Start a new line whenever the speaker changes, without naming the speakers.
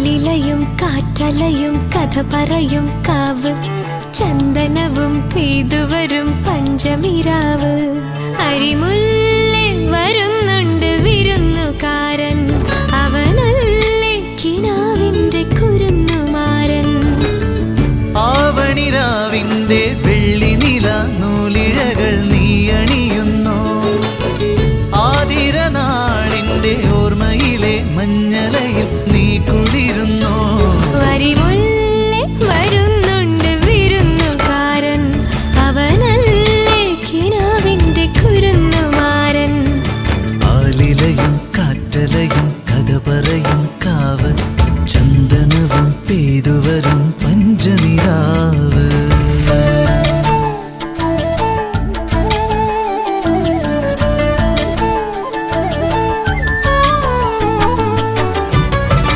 കാലിലയും കാറ്റലയും കഥ പറയും കാവ്. ചന്ദനവും പെയ്തു പഞ്ചമിരാവ്. അരിമുല്ലേ വരുന്നുണ്ട് വിരുന്നുകാരൻ. അവനല്ലേ കിനാവിന്റെ കുരുന്നുമാരൻ.
ആവണിരാവിന്റെ വെള്ളി നില നൂലിഴകൾ നീയണിയുന്നു. ആതിരനാളിന്റെ ഓർമ്മയിലെ മഞ്ഞലയിൽ നീ கற்றலையும் கதபரையும் காவல்